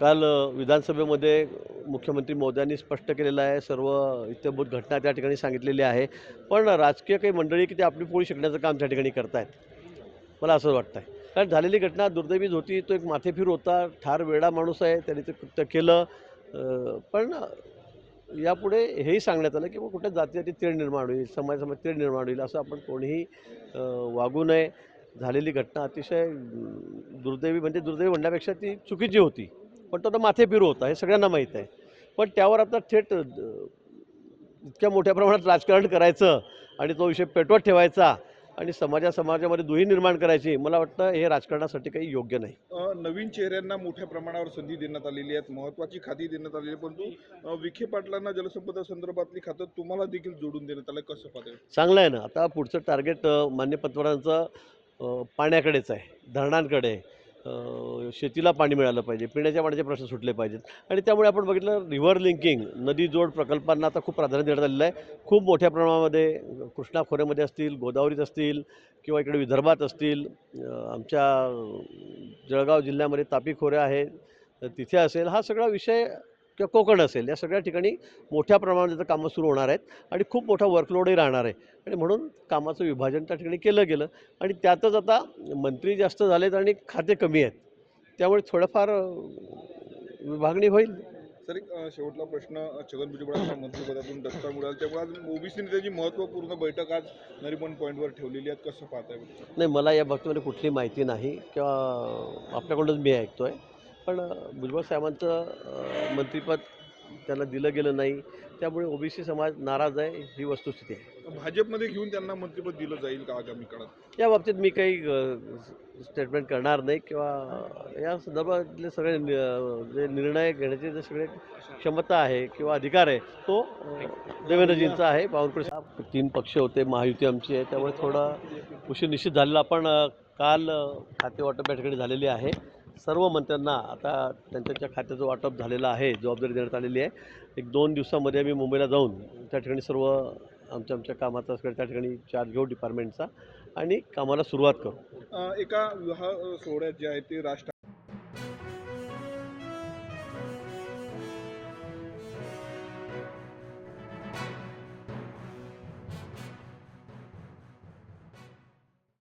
काल विधानसभेमध्ये मुख्यमंत्री मोदयांनी स्पष्ट केलेलं आहे सर्व इत्यंभूत घटना त्या ठिकाणी सांगितलेली आहे. पण राजकीय काही मंडळी की ते आपली पोळी शिकण्याचं काम त्या ठिकाणी करतायत? मला असं वाटतं आहे कारण झालेली घटना दुर्दैवीच होती तो एक माथेफिर होता ठार वेडा माणूस आहे त्याने ते कृत्य केलं पण यापुढे हेही सांगण्यात आलं की मग कुठे जातीसाठी तेढ निर्माण होईल समाजासमोर समाज तेढ निर्माण होईल असं आपण कोणीही वागू नये. झालेली घटना अतिशय दुर्दैवी म्हणजे दुर्दैवी म्हणण्यापेक्षा ती चुकीची होती. पण तो तर माथेफिरू होता हे सगळ्यांना माहीत आहे. पण त्यावर आता थेट इतक्या मोठ्या प्रमाणात राजकारण करायचं आणि तो विषय पेटवत ठेवायचा आणि समाजा समाजामध्ये दुही निर्माण करायची मला वाटतं हे राजकारणासाठी काही योग्य नाही. नवीन चेहऱ्यांना मोठ्या प्रमाणावर संधी देण्यात आलेली आहेत महत्वाची खाती देण्यात आलेली आहे परंतु विखे पाटलांना जलसंपदा संदर्भातली खातं तुम्हाला देखील जोडून देण्यात आलं कसं पाहताय चांगलं आहे ना. आता पुढचं टार्गेट मान्य पंतप्रधानांचं पाण्याकडेच आहे धरणांकडे. शेतीला पाणी मिळालं पाहिजे पिण्याच्या पाण्याचे प्रश्न सुटले पाहिजेत. आणि त्यामुळे आपण बघितलं रिव्हर लिंकिंग नदी जोड प्रकल्पांना आता खूप प्राधान्य देण्यात आलेलं आहे. खूप मोठ्या प्रमाणामध्ये कृष्णा खोऱ्यामध्ये असतील गोदावरीत असतील किंवा इकडे विदर्भात असतील आमच्या जळगाव जिल्ह्यामध्ये तापी खोऱ्या आहेत तर तिथे असेल हा सगळा विषय किंवा कोकण असेल या सगळ्या ठिकाणी मोठ्या प्रमाणात कामं सुरू होणार आहेत आणि खूप मोठा वर्कलोडही राहणार आहे. आणि म्हणून कामाचं विभाजन त्या ठिकाणी केलं गेलं. आणि त्यातच आता मंत्री जास्त झालेत आणि खाते कमी आहेत. त्यामुळे थोडंफार विभागणी होईल. सर एक शेवटला प्रश्न छगन भुजबळांच्या मंत्रिपदातून दत्ता मिळाला त्यामुळे आज ओबीसी नेत्याची महत्त्वपूर्ण बैठक आज नरिमन पॉईंटवर ठेवलेली आहे कसं पाहताय? नाही मला या बाबतीमध्ये कुठली माहिती नाही किंवा आपल्याकडूनच मी ऐकतो आहे पण भुजबळ साहेबांचं मंत्रिपद त्यांना दिलं गेलं नाही. त्यामुळे ओबीसी समाज नाराज आहे ही वस्तुस्थिती आहे. भाजपमध्ये घेऊन त्यांना मंत्रिपद दिलं जाईल का आगामी काळात? या बाबतीत मी काही स्टेटमेंट करणार नाही किंवा या संदर्भातले सगळे जे निर्णय घेण्याचे जे सगळे क्षमता आहे किंवा अधिकार आहे तो देवेंद्रजींचा आहे बावनकुळे तीन पक्ष होते महायुती आमची आहे त्यामुळे थोडा उशीर निश्चित झालेला पण अ, काल अ, खाते वाटप या ठिकाणी झालेले आहे. सर्व मंत्र्यांना आता त्यांच्या खात्याचं वाटप झालेलं आहे जबाबदारी देण्यात आलेली आहे. एक दोन दिवसामध्ये आम्ही मुंबईला जाऊन त्या ठिकाणी सर्व आमच्या आमच्या कामाचा त्या ठिकाणी चार्ज घेऊ डिपार्टमेंटचा आणि कामाला सुरुवात करू. एका विवाह सोहळ्यात जे आहे ते राज